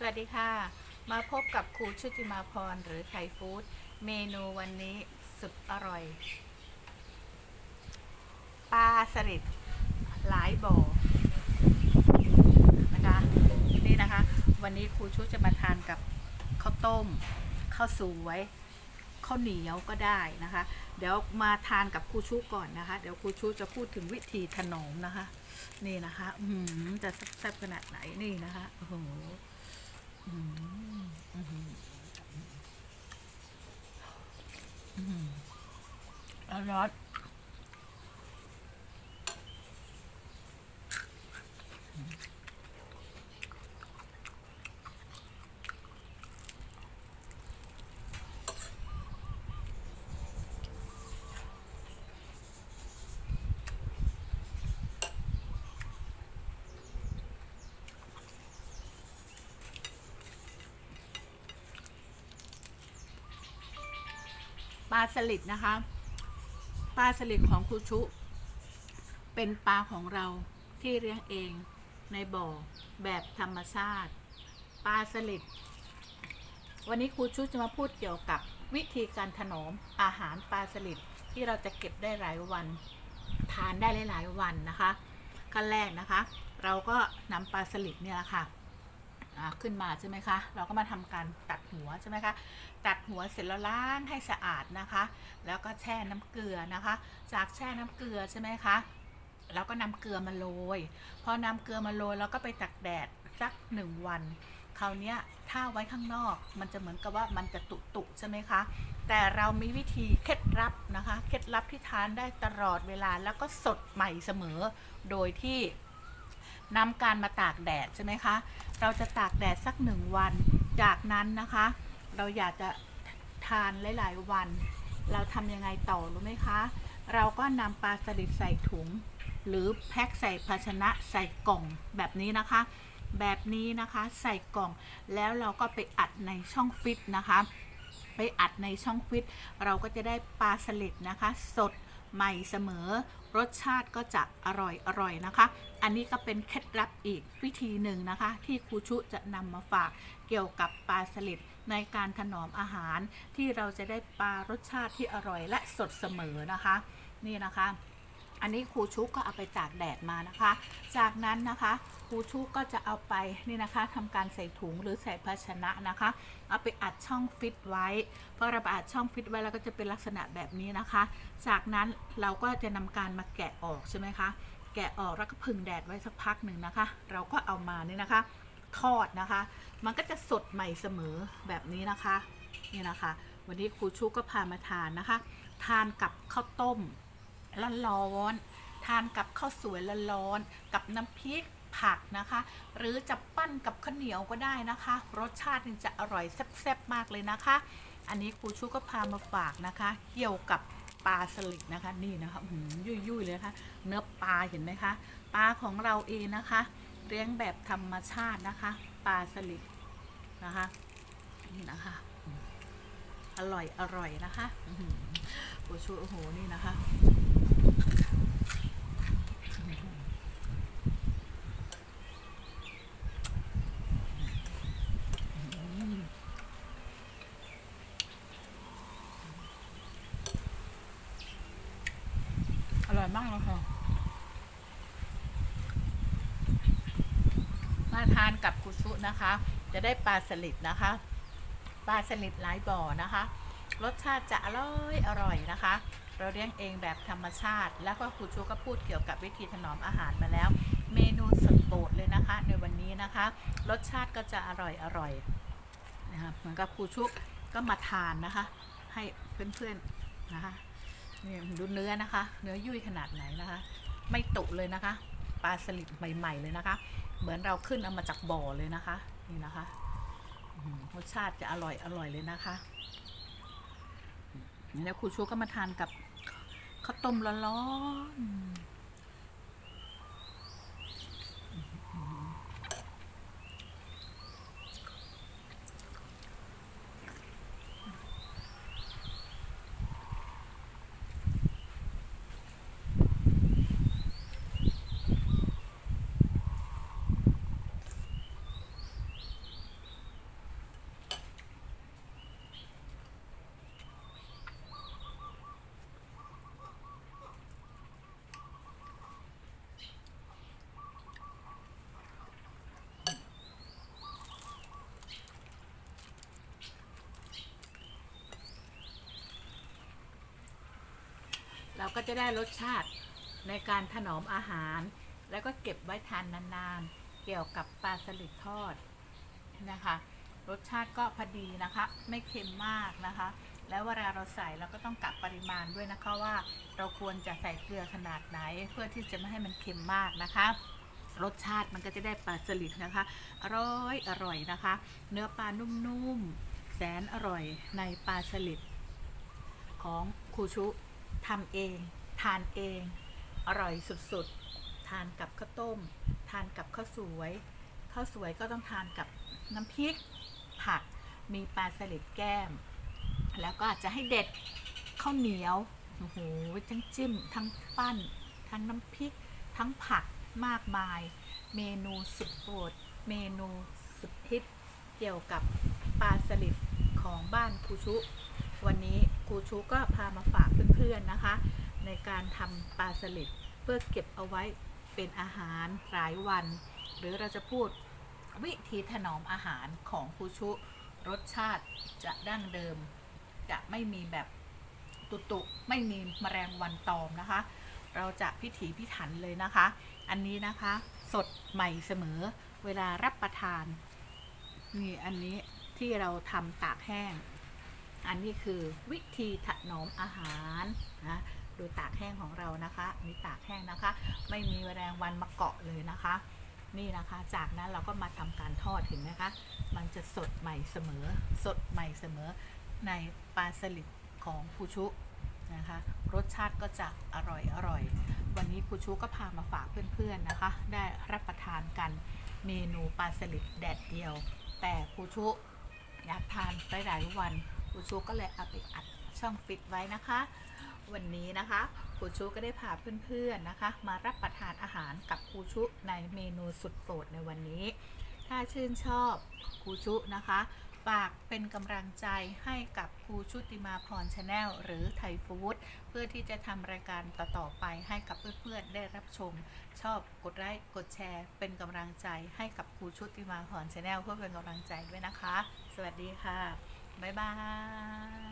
สวัสดีค่ะ มาพบกับครูชุติมาพรหรือไข่ฟู้ดเมนูวันนี้สุดอร่อย ปลาสลิดหลายบ่อนะคะ นี่นะคะ วันนี้ครูชุจะมาทานกับข้าวต้มข้าวสวยข้าวเหนียวก็ได้นะคะ เดี๋ยวมาทานกับครูชุก่อนนะคะ เดี๋ยวครูชุจะพูดถึงวิธีถนอมนะคะ นี่นะคะ อือหือจะแซ่บขนาดไหนนี่นะคะโอ้โห อร่อยาสลิดนะคะ ปลาสลิดของครูชุ เป็นปลาของเราที่เลี้ยงเองในบ่อแบบธรรมชาติ ปลาสลิด วันนี้ครูชุจะมาพูดเกี่ยวกับวิธีการถนอมอาหารปลาสลิดที่เราจะเก็บได้หลายวัน ทานได้หลายๆวันนะคะ ขั้นแรกนะคะ เราก็นำปลาสลิดเนี่ยะค่ะอ่า ขึ้นมาใช่ไหมคะ เราก็มาทำการตัดหัวใช่ไหมคะ ตัดหัวเสร็จแล้วล้างให้สะอาดนะคะ แล้วก็แช่น้ำเกลือนะคะ จากแช่น้ำเกลือใช่ไหมคะแล้วก็นำเกลือมาโรย พอนำเกลือมาโรยแล้วก็ไปตักแดดสักหนึ่งวัน คราวนี้ถ้าไว้ข้างนอกมันจะเหมือนกับว่ามันจะตุตุใช่ไหมคะ แต่เรามีวิธีเคล็ดลับนะคะ เคล็ดลับที่ทานได้ตลอดเวลาแล้วก็สดใหม่เสมอ โดยที่ นำการมาตากแดดใช่ไหมคะ เราจะตากแดดสักหนึ่งวัน จากนั้นนะคะ เราอยากจะทานหลาย ๆ วัน เราทำยังไงต่อรู้ไหมคะ เราก็นำปลาสลิดใส่ถุง หรือแพ็คใส่ภาชนะใส่กล่องแบบนี้นะคะ แบบนี้นะคะใส่กล่อง แล้วเราก็ไปอัดในช่องฟิตนะคะ ไปอัดในช่องฟิต เราก็จะได้ปลาสลิดนะคะ สด ใหม่เสมอ รสชาติก็จะอร่อยอร่อยนะคะ อันนี้ก็เป็นเคล็ดลับอีกวิธีหนึ่งนะคะ ที่ครูชุจะนำมาฝากเกี่ยวกับปลาสลิดในการถนอมอาหารที่เราจะได้ปลารสชาติที่อร่อยและสดเสมอนะคะ นี่นะคะ อันนี้ครูชุกก็เอาไปตากแดดมานะคะ จากนั้นนะคะครูชุกก็จะเอาไปนี่นะคะทำการใส่ถุงหรือใส่ภาชนะนะคะ เอาไปอัดช่องฟิตไว้พอเราอัดช่องฟิตไว้แล้วก็จะเป็นลักษณะแบบนี้นะคะ จากนั้นเราก็จะนำการมาแกะออกใช่ไหมคะ แกะออกแล้วก็พึ่งแดดไว้สักพักหนึ่งนะคะ เราก็เอามานี่นะคะ ทอดนะคะ มันก็จะสดใหม่เสมอแบบนี้นะคะนี่นะคะ วันนี้ครูชุกก็พามาทานนะคะ ทานกับข้าวต้ม ร้อนๆทานกับข้าวสวยร้อนๆกับน้ำพริกผักนะคะ หรือจะปั้นกับข้าวเหนียวก็ได้นะคะ รสชาตินี่จะอร่อยแซ่บๆมากเลยนะคะ อันนี้ครูชูก็พามาฝากนะคะ เกี่ยวกับปลาสลิดนะคะนี่นะคะอื้อหือยุ่ยๆเลยนะคะเนื้อปลาเห็นไหมคะปลาของเราเองนะคะเลี้ยงแบบธรรมชาตินะคะ ปลาสลิดนะคะนี่นะคะอร่อยอร่อยนะคะครูชูโอ้โหนี่นะคะ อร่อยมากเลยค่ะ มาทานกับกุชุนะคะ จะได้ปลาสลิดนะคะ ปลาสลิดหลายบ่อนะคะ รสชาติจะอร่อยอร่อยนะคะ เราเลี้ยงเองแบบธรรมชาติ แล้วก็ครูชูก็พูดเกี่ยวกับวิธีถนอมอาหารมาแล้ว เมนูสุดโปรดเลยนะคะ ในวันนี้นะคะ รสชาติก็จะอร่อยอร่อยนะคะเหมือนกับครูชุกก็มาทานนะคะ ให้เพื่อนๆนะคะนี่ดูเนื้อนะคะ เนื้อยุ่ยขนาดไหนนะคะ ไม่ตุเลยนะคะปลาสลิดใหม่ ๆ เลยนะคะ เหมือนเราขึ้นเอามาจากบ่อเลยนะคะ นี่นะคะรสชาติจะอร่อยอร่อยเลยนะคะ นี่แล้วครูชูก็มาทานกับข้าวต้มร้อน เราก็จะได้รสชาติในการถนอมอาหาร แล้วก็เก็บไว้ทานนานๆ เกี่ยวกับปลาสลิดทอดนะคะ รสชาติก็พอดีนะคะ ไม่เค็มมากนะคะ แล้วเวลาเราใส่เราก็ต้องกะปริมาณด้วยนะคะว่า เราควรจะใส่เกลือขนาดไหน เพื่อที่จะไม่ให้มันเค็มมากนะคะรสชาติมันก็จะได้ปลาสลิดนะคะ อร่อยอร่อยนะคะ เนื้อปลานุ่มๆ แสนอร่อยในปลาสลิดของคูชุ ทำเอง ทานเอง อร่อยสุดๆ ทานกับข้าวต้ม ทานกับข้าวสวย ข้าวสวยก็ต้องทานกับน้ำพริก ผัก มีปลาสลิดแก้ม แล้วก็อาจจะให้เด็ดข้าวเหนียว โอ้โห ทั้งจิ้ม ทั้งปั้น ทั้งน้ำพริก ทั้งผักมากมาย เมนูสุดโปรด เมนูสุดฮิตเกี่ยวกับปลาสลิดของบ้านครูชุ วันนี้ครูชุก็พามาฝาก พื่อนๆนะคะ ในการทำปลาสลิดเพื่อเก็บเอาไว้เป็นอาหารหลายวัน หรือเราจะพูดวิธีถนอมอาหารของคูชุรสชาติจะดั้งเดิม จะไม่มีแบบตุตุไม่มีมแมลงวันตอมนะคะ เราจะพิถีพิถันเลยนะคะ อันนี้นะคะสดใหม่เสมอเวลารับประทานนี่อันนี้ที่เราทำตากแห้ง อันนี้คือวิธีถนอมอาหารนะดูตากแห้งของเรานะคะอันนี่ตากแห้งนะคะ ไม่มีแมลงวันมาเกาะเลยนะคะ นี่นะคะ จากนั้นเราก็มาทำการทอดเห็นไหมคะ มันจะสดใหม่เสมอ สดใหม่เสมอในปลาสลิดของภูชุนะคะ รสชาติก็จะอร่อยอร่อย วันนี้ภูชุก็พามาฝากเพื่อนๆนะคะ ได้รับประทานกันเมนูปลาสลิดแดดเดียว แต่ภูชุอยากทานหลายๆวัน ภูชุก็เลยเอาไปอัดช่องฟิตไว้นะคะ วันนี้นะคะครูชุก็ได้พาเพื่อนๆนะคะ มารับประทานอาหารกับครูชุในเมนูสุดโปรดในวันนี้ ถ้าชื่นชอบครูชุนะคะฝากเป็นกำลังใจให้กับครูชุติมาพรชาแนลหรือไทยฟู้ดเพื่อที่จะทำรายการต่อๆไปให้กับเพื่อนๆได้รับชม ชอบกดไลค์กดแชร์ เป็นกำลังใจให้กับครูชุติมาพรชาแนลเพื่อเป็นกำลังใจด้วยนะคะ สวัสดีค่ะ บ๊ายบาย